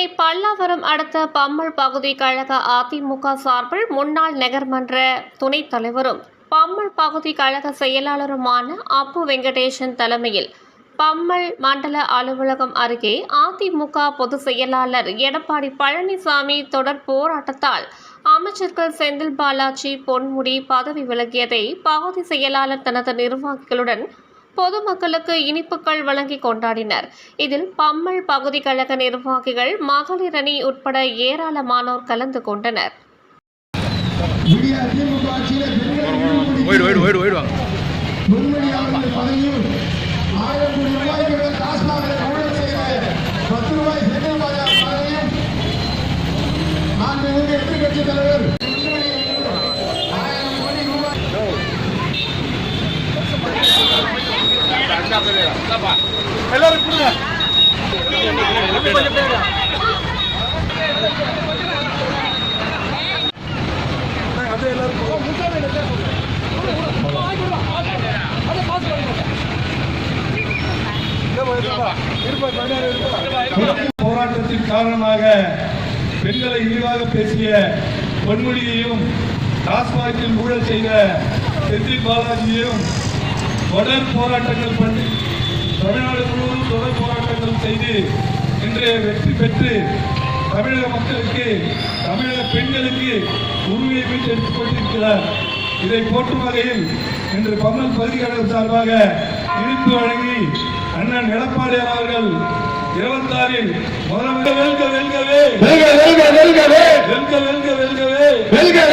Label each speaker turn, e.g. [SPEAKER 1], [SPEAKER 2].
[SPEAKER 1] சென்னை பல்லாவரம் அடுத்த பம்மல் பகுதி கழக அதிமுக சார்பில் முன்னாள் நகர்மன்ற துணைத் தலைவரும் பம்மல் பகுதி கழக செயலாளருமான அப்பு வெங்கடேசன் தலைமையில் பம்மல் மண்டல அலுவலகம் அருகே அதிமுக பொதுச் செயலாளர் எடப்பாடி பழனிசாமி தொடர் போராட்டத்தால் அமைச்சர்கள் செந்தில் பாலாஜி பொன்முடி பதவி விலகியதை பகுதி செயலாளர் தனது நிர்வாகிகளுடன் பொதுமக்களுக்கு இனிப்புகள் வழங்கி கொண்டாடினர். இதில் பம்மல் பகுதி கழக நிர்வாகிகள் மகளிர் அணி உட்பட ஏராளமானோர் கலந்து கொண்டனர்.
[SPEAKER 2] ஆட்சியில
[SPEAKER 3] எல்லாரும் கொடுங்க.
[SPEAKER 4] போராட்டத்தின் காரணமாக பெண்களை இழிவாக பேசிய பொன்முடியையும் டாஸ்மாகில் ஊழல் செய்த செந்தில் பாலாஜியையும் தொடர் போராட்டங்கள் பண்ணி தமிழ்நாடு முழுவதும் தொடர் போராட்டங்கள் செய்து இன்று வெற்றி பெற்று தமிழக மக்களுக்கு தமிழக பெண்களுக்கு உரிமையை மீட்டு எடுத்துக் கொண்டிருக்கிறார். இதை போற்றும் வகையில் இன்று பம்மல் பகுதிக்கழக சார்பாக இனிப்பு வழங்கி அண்ணன் எடப்பாடியார் அவர்கள் இருபத்தாறில் முதலமைச்சர் வெல்க வெல்கவே
[SPEAKER 2] வெல்க வெல்க வெல்கவே
[SPEAKER 4] வெல்க வெல்க வெல்கவே
[SPEAKER 2] வெல்க வெல்க